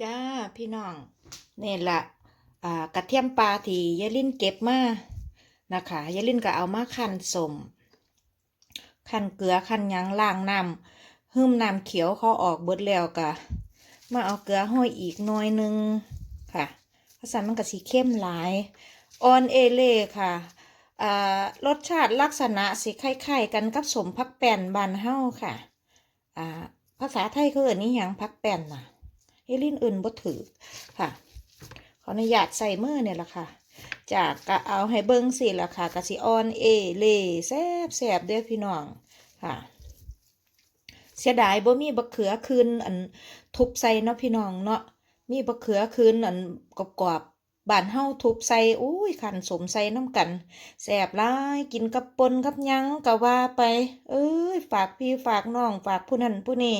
จ้าพี่น้องนี่ละอ่ากระเทียมปลาที่ยายลินเก็บมานะคะยายลินก็เอามาคั่นสมคั่นเกลือคั่นยังล้างน้ำหึ่มน้ำเขียวเขาออกเบิดแล้วก็มาเอาเกลือห้อยอีกหน่อยหนึงค่ะเพราะฉะนั้นมันก็สีเข้มหลายออนเอเล่ค่ะรสชาติลักษณะสิคล้ายๆกันกับสมพักแป้นบานเฮาค่ะภาษาไทยเขาเอ่ยนี่ยังพักแป้นน่ะ เฮลินอื่นบ่ถือค่ะ ขออนุญาตใส่มือเนี่ยละค่ะ จากกะเอาให้เบิ้งสิละค่ะกะสิออนเอเลแซบแซบเด้อพี่น้องค่ะ เสียดายบ่มีบักเขือคืนอันทุบใส่เนาะพี่น้องเนาะมีบักเขือคืนอันกรอบ บ้านเฮาทุบใส่อุ้ยขันสมใส่น้ำกันแสบหลายกินกับปนกับยังก็ว่าไป เอ้ยฝากพี่ฝากน้องฝากผู้นั้นผู้นี้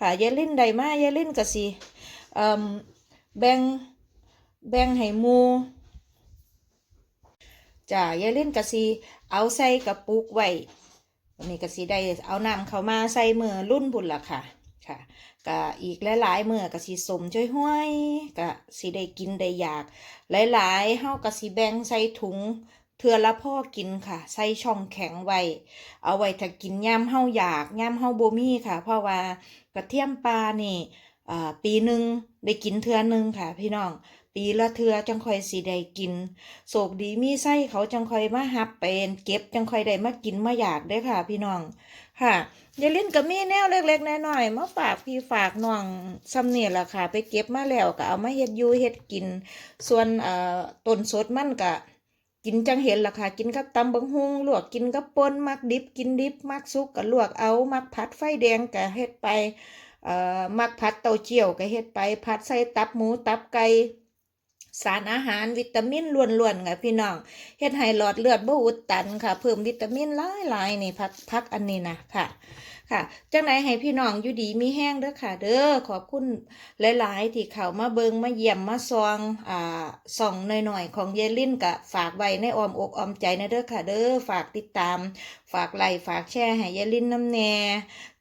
ค่ะยายลิ้นใดมายายลิ้นก็สิเอ่มแบ่งแบ่งให้หมูจ้ายายเล่นกะสีเอาใส่กระปุกไว้วันนี้กะสีได้เอาน้ำเข้ามาใส่มือรุ่นบุญละค่ะ ค่ะก็อีกหลายๆมือกะสีสมช่วยห้วยกะสีได้กินได้อยาก หลายๆเฮากะสีแบ่งใส่ถุงเทือละพ่อกินค่ะ ใส่ช่องแข็งไว้ เอาไว้ถ้ากินย่ำเฮาอยากย่ำเฮาบ่มีค่ะ เพราะว่ากระเทียมปลานี่อ่าปีหนึ่งได้กินเทือหนึ่งค่ะ พี่น้อง ปีละเทือจังคอยสิได้กิน โศกดีมีไส้เขาจังคอยมาหับเป็นเก็บจังคอยได้มากินมาอยากได้ค่ะ พี่น้อง ค่ะยายลินก็มีแนวเล็กๆน้อยๆมาฝากพี่ฝากน้องซ้ำเนี่ยแหละค่ะ ไปเก็บมาแล้วก็เอามาเฮ็ดยูเฮ็ดกิน ส่วนเอ่อต้นสดมันก็กินจังเห็นล่ะค่ะ กินกับตำบังฮุงลวกกินกับป่นมักดิบ กินดิบมักสุกก็ลวกเอามักผัดไฟแดงก็เฮ็ดไปเอ่อมักผัดเต้าเจี้ยวก็เฮ็ดไปผัดใส่ตับหมูตับไก่ สารอาหารวิตามินล้วนๆค่ะพี่น้องเฮ็ดให้หลอดเลือดบ่อุดตันค่ะ เพิ่มวิตามินหลายๆนี่พักพักอันนี้นะค่ะค่ะ จังไหนให้พี่น้องอยู่ดีมีแห้งเด้อค่ะ เด้อขอบคุณหลาย ๆ ที่เข้ามาเบิงมาเยี่ยมมาซองอ่าส่องหน่อย ๆ ของเยลินกะฝากไว้ในอ้อมอกอ้อมใจนะเด้อค่ะ เด้อฝากติดตาม ฝากไลค์ฝากแชร์ให้เยลินน้ำแน่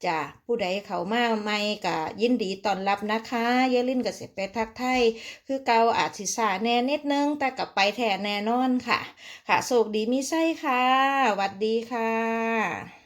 จ้ะผู้ใดเขามาใหม่ก็ยินดีต้อนรับนะคะ เยลินก็สิไปทักไทยคือเกาอาจสิสาแน่นิดนึง แต่กลับไปแทนแน่นอนค่ะ ค่ะโชคดีมีใช่ค่ะหวัดดีค่ะ